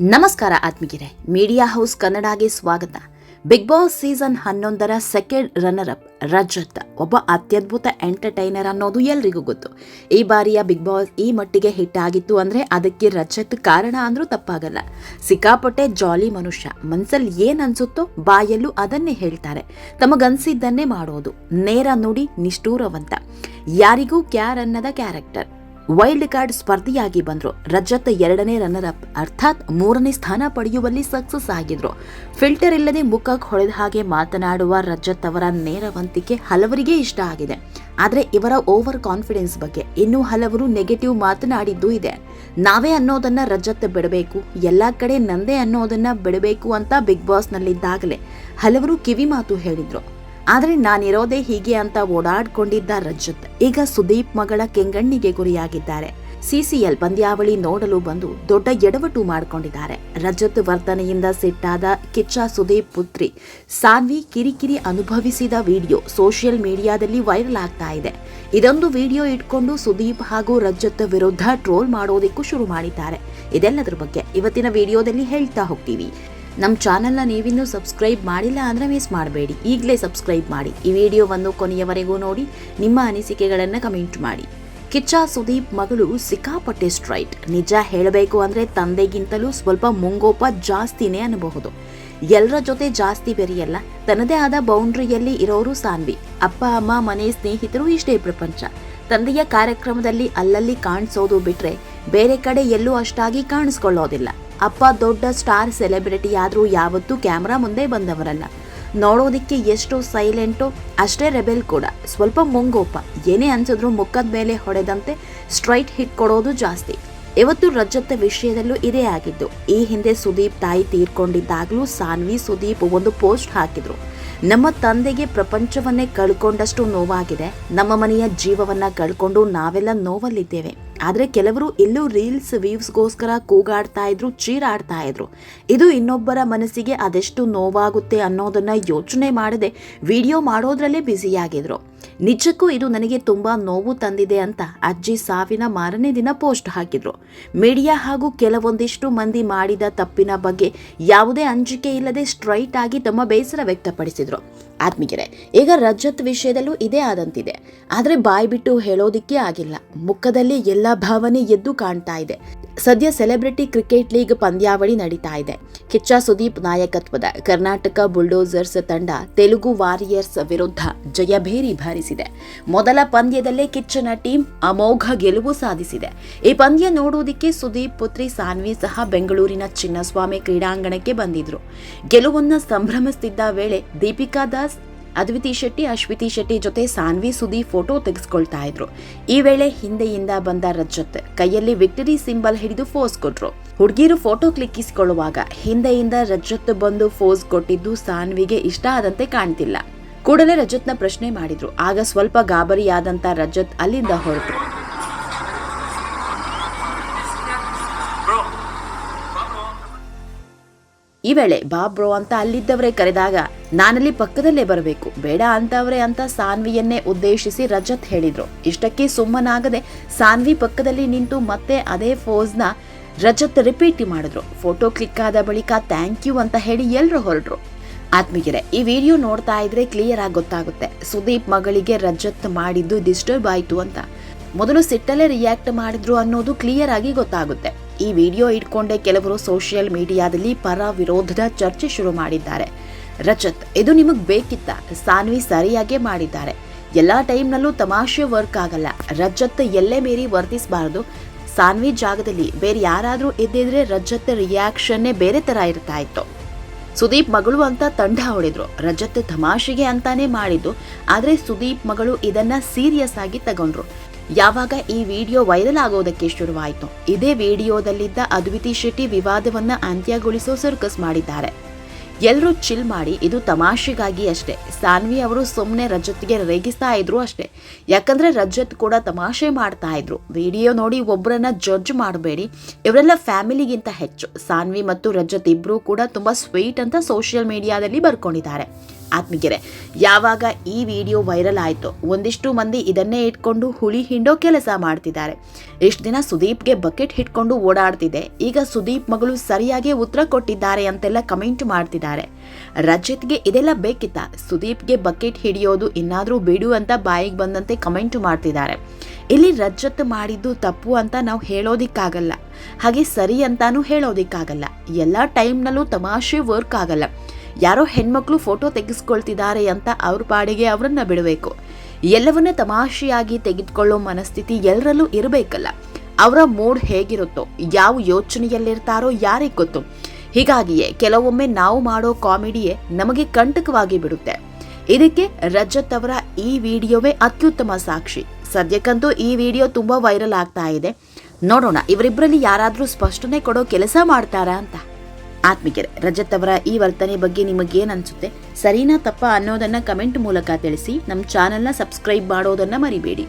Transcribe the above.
ನಮಸ್ಕಾರ ಆತ್ಮೀಗೆರೆ media house ಕನ್ನಡಗೆ ಸ್ವಾಗತ. ಬಿಗ್ ಬಾಸ್ ಸೀಸನ್ ಹನ್ನೊಂದರ ಸೆಕೆಂಡ್ ರನ್ನರ್ ಅಪ್ ರಜತ್, ಒಬ್ಬ ಅತ್ಯದ್ಭುತ ಎಂಟರ್ಟೈನರ್ ಅನ್ನೋದು ಎಲ್ರಿಗೂ ಗೊತ್ತು. ಈ ಬಾರಿಯ ಬಿಗ್ ಬಾಸ್ ಈ ಮಟ್ಟಿಗೆ ಹಿಟ್ ಆಗಿತ್ತು ಅಂದ್ರೆ ಅದಕ್ಕೆ ರಜತ್ ಕಾರಣ ಅಂದರೂ ತಪ್ಪಾಗಲ್ಲ. ಸಿಕ್ಕಾಪಟ್ಟೆ ಜಾಲಿ ಮನುಷ್ಯ. ಮನ್ಸಲ್ಲಿ ಏನ್ ಅನ್ಸುತ್ತೋ ಬಾಯಲ್ಲೂ ಅದನ್ನೇ ಹೇಳ್ತಾರೆ. ತಮಗನ್ಸಿದ್ದನ್ನೇ ಮಾಡೋದು. ನೇರ ನುಡಿ, ನಿಷ್ಠೂರವಂತ. ಯಾರಿಗೂ ಕ್ಯಾರ್ ಅನ್ನದ ಕ್ಯಾರೆಕ್ಟರ್ ವೈಲ್ಡ್ ಕಾರ್ಡ್ ಸ್ಪರ್ಧಿಯಾಗಿ ಬಂದರು. ರಜತ್ ಎರಡನೇ ರನ್ನರ್ ಅಪ್ ಅರ್ಥಾತ್ ಮೂರನೇ ಸ್ಥಾನ ಪಡೆಯುವಲ್ಲಿ ಸಕ್ಸಸ್ ಆಗಿದ್ರು. ಫಿಲ್ಟರ್ ಇಲ್ಲದೆ ಮುಖಕ್ಕೆ ಹೊಳೆದ ಹಾಗೆ ಮಾತನಾಡುವ ರಜತ್ ಅವರ ನೇರವಂತಿಕೆ ಹಲವರಿಗೆ ಇಷ್ಟ ಆಗಿದೆ. ಆದರೆ ಇವರ ಓವರ್ ಕಾನ್ಫಿಡೆನ್ಸ್ ಬಗ್ಗೆ ಇನ್ನೂ ಹಲವರು ನೆಗೆಟಿವ್ ಮಾತನಾಡಿದ್ದು ಇದೆ. ನಾವೇ ಅನ್ನೋದನ್ನ ರಜತ್ ಬಿಡಬೇಕು, ಎಲ್ಲ ಕಡೆ ನಂದೇ ಅನ್ನೋದನ್ನ ಬಿಡಬೇಕು ಅಂತ ಬಿಗ್ ಬಾಸ್ನಲ್ಲಿದ್ದಾಗಲೇ ಹಲವರು ಕಿವಿ ಮಾತು ಹೇಳಿದ್ರು. ಆದರೆ ನಾನಿರೋದೇ ಹೀಗೆ ಅಂತ ಓಡಾಡ್ಕೊಂಡಿದ್ದ ರಜತ್. ಈಗ ಸುದೀಪ್ ಮಗಳ ಕೆಂಗಣ್ಣಿಗೆ ಗುರಿಯಾಗಿದ್ದಾರೆ. ಸಿಸಿಎಲ್ ಪಂದ್ಯಾವಳಿ ನೋಡಲು ಬಂದು ದೊಡ್ಡ ಎಡವಟು ಮಾಡಿಕೊಂಡಿದ್ದಾರೆ. ರಜತ್ ವರ್ತನೆಯಿಂದ ಸಿಟ್ಟಾದ ಕಿಚ್ಚ ಸುದೀಪ್ ಪುತ್ರಿ ಸಾನ್ವಿ ಕಿರಿಕಿರಿ ಅನುಭವಿಸಿದ ವಿಡಿಯೋ ಸೋಷಿಯಲ್ ಮೀಡಿಯಾದಲ್ಲಿ ವೈರಲ್ ಆಗ್ತಾ ಇದೆ. ಇದೊಂದು ವಿಡಿಯೋ ಇಟ್ಕೊಂಡು ಸುದೀಪ್ ಹಾಗೂ ರಜತ್ ವಿರುದ್ಧ ಟ್ರೋಲ್ ಮಾಡೋದಕ್ಕೂ ಶುರು ಮಾಡಿದ್ದಾರೆ. ಇದೆಲ್ಲದರ ಬಗ್ಗೆ ಇವತ್ತಿನ ವಿಡಿಯೋದಲ್ಲಿ ಹೇಳ್ತಾ ಹೋಗ್ತೀವಿ. ನಮ್ಮ ಚಾನಲ್ನ ನೀವಿನ್ನೂ ಸಬ್ಸ್ಕ್ರೈಬ್ ಮಾಡಿಲ್ಲ ಅಂದರೆ ಮಿಸ್ ಮಾಡಬೇಡಿ. ಈಗಲೇ ಸಬ್ಸ್ಕ್ರೈಬ್ ಮಾಡಿ. ಈ ವಿಡಿಯೋವನ್ನು ಕೊನೆಯವರೆಗೂ ನೋಡಿ. ನಿಮ್ಮ ಅನಿಸಿಕೆಗಳನ್ನು ಕಮೆಂಟ್ ಮಾಡಿ. ಕಿಚ್ಚ ಸುದೀಪ್ ಮಗಳು ಸಿಕ್ಕಾಪಟ್ಟೆ ಸ್ಟ್ರೈಟ್. ನಿಜ ಹೇಳಬೇಕು ಅಂದರೆ ತಂದೆಗಿಂತಲೂ ಸ್ವಲ್ಪ ಮುಂಗೋಪ ಜಾಸ್ತಿನೇ ಅನ್ನಬಹುದು ಎಲ್ಲರ ಜೊತೆ ಜಾಸ್ತಿ ಬೆರೆಯಲ್ಲ. ತನ್ನದೇ ಆದ ಬೌಂಡ್ರಿಯಲ್ಲಿ ಇರೋರು ಸಾನ್ವಿ. ಅಪ್ಪ, ಅಮ್ಮ, ಮನೆ ಸ್ನೇಹಿತರು ಇಷ್ಟೇ ಪ್ರಪಂಚ. ತಂದೆಯ ಕಾರ್ಯಕ್ರಮದಲ್ಲಿ ಅಲ್ಲಲ್ಲಿ ಕಾಣಿಸೋದು ಬಿಟ್ಟರೆ ಬೇರೆ ಕಡೆ ಎಲ್ಲೂ ಅಷ್ಟಾಗಿ ಕಾಣಿಸ್ಕೊಳ್ಳೋದಿಲ್ಲ. ಅಪ್ಪ ದೊಡ್ಡ ಸ್ಟಾರ್ ಸೆಲೆಬ್ರಿಟಿ ಆದರೂ ಯಾವತ್ತೂ ಕ್ಯಾಮ್ರಾ ಮುಂದೆ ಬಂದವರಲ್ಲ. ನೋಡೋದಿಕ್ಕೆ ಎಷ್ಟು ಸೈಲೆಂಟು, ಅಷ್ಟೇ ರೆಬೆಲ್ ಕೂಡ. ಸ್ವಲ್ಪ ಮುಂಗೋಪ. ಏನೇ ಅನ್ಸಿದ್ರು ಮುಖದ ಮೇಲೆ ಹೊಡೆದಂತೆ ಸ್ಟ್ರೈಟ್ ಹಿಟ್ ಕೊಡೋದು ಜಾಸ್ತಿ. ಇವತ್ತು ರಜತ್ ವಿಷಯದಲ್ಲೂ ಇದೇ ಆಗಿದ್ದು. ಈ ಹಿಂದೆ ಸುದೀಪ್ ತಾಯಿ ತೀರ್ಕೊಂಡಿದ್ದಾಗಲೂ ಸಾನ್ವಿ, ಸುದೀಪ್ ಒಂದು ಪೋಸ್ಟ್ ಹಾಕಿದ್ರು. ನಮ್ಮ ತಂದೆಗೆ ಪ್ರಪಂಚವನ್ನೇ ಕಳ್ಕೊಂಡಷ್ಟು ನೋವಾಗಿದೆ. ನಮ್ಮ ಮನೆಯ ಜೀವವನ್ನ ಕಳ್ಕೊಂಡು ನಾವೆಲ್ಲ ನೋವಲ್ಲಿದ್ದೇವೆ. ಆದರೆ ಕೆಲವರು ಎಲ್ಲೂ ರೀಲ್ಸ್ ವ್ಯೂವ್ಸ್ಗೋಸ್ಕರ ಕೂಗಾಡ್ತಾ ಇದ್ರು, ಚೀರಾಡ್ತಾ ಇದ್ರು. ಇದು ಇನ್ನೊಬ್ಬರ ಮನಸ್ಸಿಗೆ ಅದೆಷ್ಟು ನೋವಾಗುತ್ತೆ ಅನ್ನೋದನ್ನ ಯೋಚನೆ ಮಾಡದೆ ವಿಡಿಯೋ ಮಾಡೋದ್ರಲ್ಲೇ ಬ್ಯುಸಿಯಾಗಿದ್ರು ನಿಜಕ್ಕೂ ಇದು ನನಗೆ ತುಂಬ ನೋವು ತಂದಿದೆ ಅಂತ ಅಜ್ಜಿ ಸಾವಿನ ಮಾರನೇ ದಿನ ಪೋಸ್ಟ್ ಹಾಕಿದ್ರು. ಮೀಡಿಯಾ ಹಾಗೂ ಕೆಲವೊಂದಿಷ್ಟು ಮಂದಿ ಮಾಡಿದ ತಪ್ಪಿನ ಬಗ್ಗೆ ಯಾವುದೇ ಅಂಜಿಕೆ ಇಲ್ಲದೆ ಸ್ಟ್ರೈಟ್ ಆಗಿ ತಮ್ಮ ಬೇಸರ ವ್ಯಕ್ತಪಡಿಸಿದ್ರು. ಆತ್ಮೀಯರೇ, ಈಗ ರಜತ್ ವಿಷಯದಲ್ಲೂ ಇದೇ ಆದಂತಿದೆ. ಆದರೆ ಬಾಯಿ ಬಿಟ್ಟು ಹೇಳೋದಿಕ್ಕೆ ಆಗಿಲ್ಲ. ಮುಖದಲ್ಲಿ ಎಲ್ಲ ಭಾವನೆ ಎದ್ದು ಕಾಣ್ತಾ ಇದೆ. ಸದ್ಯ ಸೆಲೆಬ್ರಿಟಿ ಕ್ರಿಕೆಟ್ ಲೀಗ್ ಪಂದ್ಯಾವಳಿ ನಡೀತಾ ಇದೆ. ಕಿಚ್ಚ ಸುದೀಪ್ ನಾಯಕತ್ವದ ಕರ್ನಾಟಕ ಬುಲ್ಡೋಸರ್ಸ್ ತಂಡ ತೆಲುಗು ವಾರಿಯರ್ಸ್ ವಿರುದ್ಧ ಜಯಭೇರಿ ಭಾರಿಸಿದೆ. ಮೊದಲ ಪಂದ್ಯದಲ್ಲೇ ಕಿಚ್ಚನ ಟೀಮ್ ಅಮೋಘ ಗೆಲುವು ಸಾಧಿಸಿದೆ. ಈ ಪಂದ್ಯ ನೋಡುವುದಕ್ಕೆ ಸುದೀಪ್ ಪುತ್ರಿ ಸಾನ್ವಿ ಸಹ ಬೆಂಗಳೂರಿನ ಚಿನ್ನಸ್ವಾಮಿ ಕ್ರೀಡಾಂಗಣಕ್ಕೆ ಬಂದಿದ್ರು. ಗೆಲುವನ್ನ ಸಂಭ್ರಮಿಸುತ್ತಿದ್ದ ವೇಳೆ ದೀಪಿಕಾ ದಾಸ್ ಅದ್ವಿತಿ ಶೆಟ್ಟಿ, ಅಶ್ವಿತಿ ಶೆಟ್ಟಿ ಜೊತೆ ಸಾನ್ವಿ ಸುದಿ ಫೋಟೋ ತೆಗೆಸ್ಕೊಳ್ತಾ ಇದ್ರು. ಈ ವೇಳೆ ಹಿಂದೆಯಿಂದ ಬಂದ ರಜತ್ ಕೈಯಲ್ಲಿ ವಿಕ್ಟರಿ ಸಿಂಬಲ್ ಹಿಡಿದು ಫೋಸ್ ಕೊಟ್ರು. ಹುಡುಗಿರು ಫೋಟೋ ಕ್ಲಿಕ್ಕಿಸಿಕೊಳ್ಳುವಾಗ ಹಿಂದೆಯಿಂದ ರಜತ್ ಬಂದು ಫೋಸ್ ಕೊಟ್ಟಿದ್ದು ಸಾನ್ವಿಗೆ ಇಷ್ಟ ಆದಂತೆ ಕಾಣ್ತಿಲ್ಲ. ಕೂಡಲೇ ರಜತ್ನ ಪ್ರಶ್ನೆ ಮಾಡಿದ್ರು. ಆಗ ಸ್ವಲ್ಪ ಗಾಬರಿಯಾದಂತ ರಜತ್ ಅಲ್ಲಿಂದ ಹೊರಟರು ಈ ವೇಳೆ ಬಾಬ್ರೋ ಅಂತ ಅಲ್ಲಿದ್ದವರೇ ಕರೆದಾಗ, ನಾನಲ್ಲಿ ಪಕ್ಕದಲ್ಲೇ ಬರಬೇಕು, ಬೇಡ ಅಂತವ್ರೆ ಅಂತ ಸಾನ್ವಿಯನ್ನೇ ಉದ್ದೇಶಿಸಿ ರಜತ್ ಹೇಳಿದ್ರು. ಇಷ್ಟಕ್ಕೆ ಸುಮ್ಮನಾಗದೆ ಸಾನ್ವಿ ಪಕ್ಕದಲ್ಲಿ ನಿಂತು ಮತ್ತೆ ಅದೇ ಫೋಸ್ನ ರಜತ್ ರಿಪೀಟ್ ಮಾಡಿದ್ರು. ಫೋಟೋ ಕ್ಲಿಕ್ ಆದ ಬಳಿಕ ಥ್ಯಾಂಕ್ ಯು ಅಂತ ಹೇಳಿ ಎಲ್ಲರೂ ಹೊರಟ್ರು. ಆತ್ಮೀಯರೇ, ಈ ವಿಡಿಯೋ ನೋಡ್ತಾ ಇದ್ರೆ ಕ್ಲಿಯರ್ ಆಗಿ ಗೊತ್ತಾಗುತ್ತೆ. ಸುದೀಪ್ ಮಗಳಿಗೆ ರಜತ್ ಮಾಡಿದ್ದು ಡಿಸ್ಟರ್ಬ್ ಆಯ್ತು ಅಂತ. ಮೊದಲು ಸಿಟ್ಟಲ್ಲೇ ರಿಯಾಕ್ಟ್ ಮಾಡಿದ್ರು ಅನ್ನೋದು ಕ್ಲಿಯರ್ ಆಗಿ ಗೊತ್ತಾಗುತ್ತೆ. ಈ ವಿಡಿಯೋ ಇಟ್ಕೊಂಡೇ ಕೆಲವರು ಸೋಷಿಯಲ್ ಮೀಡಿಯಾದಲ್ಲಿ ಪರ ವಿರೋಧದ ಚರ್ಚೆ ಶುರು ಮಾಡಿದ್ದಾರೆ. ರಜತ್, ಇದು ನಿಮಗೆ ಬೇಕಿತ್ತ? ಸಾನ್ವಿ ಸರಿಯಾಗೇ ಮಾಡಿದ್ದಾರೆ. ಎಲ್ಲಾ ಟೈಮ್ನಲ್ಲೂ ತಮಾಷೆ ವರ್ಕ್ ಆಗಲ್ಲ. ರಜತ್ ಎಲ್ಲೇ ಮೀರಿ ವರ್ತಿಸಬಾರದು. ಸಾನ್ವಿ ಜಾಗದಲ್ಲಿ ಬೇರೆ ಯಾರಾದರೂ ಇದ್ದಿದ್ರೆ ರಜತ್ ರಿಯಾಕ್ಷನ್ನೇ ಬೇರೆ ತರ ಇರ್ತಾ ಇತ್ತು. ಸುದೀಪ್ ಮಗಳು ಅಂತ ತಂಡ ಹೊಡೆದ್ರು. ರಜತ್ ತಮಾಷೆಗೆ ಅಂತಾನೆ ಮಾಡಿದ್ದು. ಆದ್ರೆ ಸುದೀಪ್ ಮಗಳು ಇದನ್ನ ಸೀರಿಯಸ್ ಆಗಿ ತಗೊಂಡ್ರು. ಯಾವಾಗ ಈ ವಿಡಿಯೋ ವೈರಲ್ ಆಗೋದಕ್ಕೆ ಶುರುವಾಯಿತು. ಇದೇ ವಿಡಿಯೋದಲ್ಲಿದ್ದ ಅದ್ವಿತಿ ಶೆಟ್ಟಿ ವಿವಾದವನ್ನ ಅಂತ್ಯಗೊಳಿಸೋ ಸರ್ಕಸ್ ಮಾಡಿದ್ದಾರೆ. ಎಲ್ಲರೂ ಚಿಲ್ ಮಾಡಿ, ಇದು ತಮಾಷೆಗಾಗಿ ಅಷ್ಟೇ. ಸಾನ್ವಿ ಅವರು ಸುಮ್ಮನೆ ರಜತ್ಗೆ ರೇಗಿಸ್ತಾ ಇದ್ರು ಅಷ್ಟೇ. ಯಾಕಂದ್ರೆ ರಜತ್ ಕೂಡ ತಮಾಷೆ ಮಾಡ್ತಾ ಇದ್ರು. ವಿಡಿಯೋ ನೋಡಿ ಒಬ್ಬರನ್ನ ಜಡ್ಜ್ ಮಾಡಬೇಡಿ. ಇವರೆಲ್ಲ ಫ್ಯಾಮಿಲಿಗಿಂತ ಹೆಚ್ಚು. ಸಾನ್ವಿ ಮತ್ತು ರಜತ್ ಇಬ್ಬರೂ ಕೂಡ ತುಂಬಾ ಸ್ವೀಟ್ ಅಂತ ಸೋಷಿಯಲ್ ಮೀಡಿಯಾದಲ್ಲಿ ಬರ್ಕೊಂಡಿದ್ದಾರೆ. ಆತ್ಮಿಗೆರೆ ಯಾವಾಗ ಈ ವಿಡಿಯೋ ವೈರಲ್ ಆಯಿತು, ಒಂದಿಷ್ಟು ಮಂದಿ ಇದನ್ನೇ ಇಟ್ಕೊಂಡು ಹುಳಿ ಹಿಂಡೋ ಕೆಲಸ ಮಾಡ್ತಿದ್ದಾರೆ. ಇಷ್ಟು ದಿನ ಸುದೀಪ್ಗೆ ಬಕೆಟ್ ಹಿಡ್ಕೊಂಡು ಓಡಾಡ್ತಿದೆ ಈಗ ಸುದೀಪ್ ಮಗಳು ಸರಿಯಾಗಿ ಉತ್ತರ ಕೊಟ್ಟಿದ್ದಾರೆ ಅಂತೆಲ್ಲ ಕಮೆಂಟ್ ಮಾಡ್ತಿದ್ದಾರೆ. ರಜಿತ್ಗೆ ಇದೆಲ್ಲ ಬೇಕಿತ್ತ? ಸುದೀಪ್ಗೆ ಬಕೆಟ್ ಹಿಡಿಯೋದು ಇನ್ನಾದರೂ ಬಿಡು ಅಂತ ಬಾಯಿಗೆ ಬಂದಂತೆ ಕಮೆಂಟ್ ಮಾಡ್ತಿದ್ದಾರೆ. ಇಲ್ಲಿ ರಜತ್ ಮಾಡಿದ್ದು ತಪ್ಪು ಅಂತ ನಾವು ಹೇಳೋದಿಕ್ಕಾಗಲ್ಲ. ಹಾಗೆ ಸರಿ ಅಂತಾನೂ ಹೇಳೋದಿಕ್ಕಾಗಲ್ಲ. ಎಲ್ಲ ಟೈಮ್ನಲ್ಲೂ ತಮಾಷೆ ವರ್ಕ್ ಆಗಲ್ಲ. ಯಾರೋ ಹೆಣ್ಮಕ್ಳು ಫೋಟೋ ತೆಗೆಸ್ಕೊಳ್ತಿದ್ದಾರೆ ಅಂತ ಅವ್ರ ಪಾಡಿಗೆ ಅವರನ್ನ ಬಿಡಬೇಕು. ಎಲ್ಲವನ್ನ ತಮಾಷೆಯಾಗಿ ತೆಗೆದುಕೊಳ್ಳೋ ಮನಸ್ಥಿತಿ ಎಲ್ಲರಲ್ಲೂ ಇರಬೇಕಲ್ಲ. ಅವರ ಮೂಡ್ ಹೇಗಿರುತ್ತೋ, ಯಾವ ಯೋಚನೆಯಲ್ಲಿರ್ತಾರೋ ಯಾರಿಗೆ ಗೊತ್ತು. ಹೀಗಾಗಿಯೇ ಕೆಲವೊಮ್ಮೆ ನಾವು ಮಾಡೋ ಕಾಮಿಡಿಯೇ ನಮಗೆ ಕಂಟಕವಾಗಿ ಬಿಡುತ್ತೆ. ಇದಕ್ಕೆ ರಜತ್ ಅವರ ಈ ವಿಡಿಯೋವೇ ಅತ್ಯುತ್ತಮ ಸಾಕ್ಷಿ. ಸದ್ಯಕ್ಕಂತೂ ಈ ವಿಡಿಯೋ ತುಂಬಾ ವೈರಲ್ ಆಗ್ತಾ ಇದೆ. ನೋಡೋಣ ಇವರಿಬ್ಬರಲ್ಲಿ ಯಾರಾದರೂ ಸ್ಪಷ್ಟನೆ ಕೊಡೋ ಕೆಲಸ ಮಾಡ್ತಾರಾ ಅಂತ. ಆತ್ಮಿಕರೆ. ರಜತ್ ಅವರ ಈ ವರ್ತನೆ ಬಗ್ಗೆ ನಿಮಗೇನು ಅನಿಸುತ್ತೆ? ಸರಿನಾ ತಪ್ಪ ಅನ್ನೋದನ್ನ ಕಮೆಂಟ್ ಮೂಲಕ ತಿಳಿಸಿ. ನಮ್ಮ ಚಾನೆಲ್ನ ಸಬ್ಸ್ಕ್ರೈಬ್ ಮಾಡೋದನ್ನ ಮರಿಬೇಡಿ.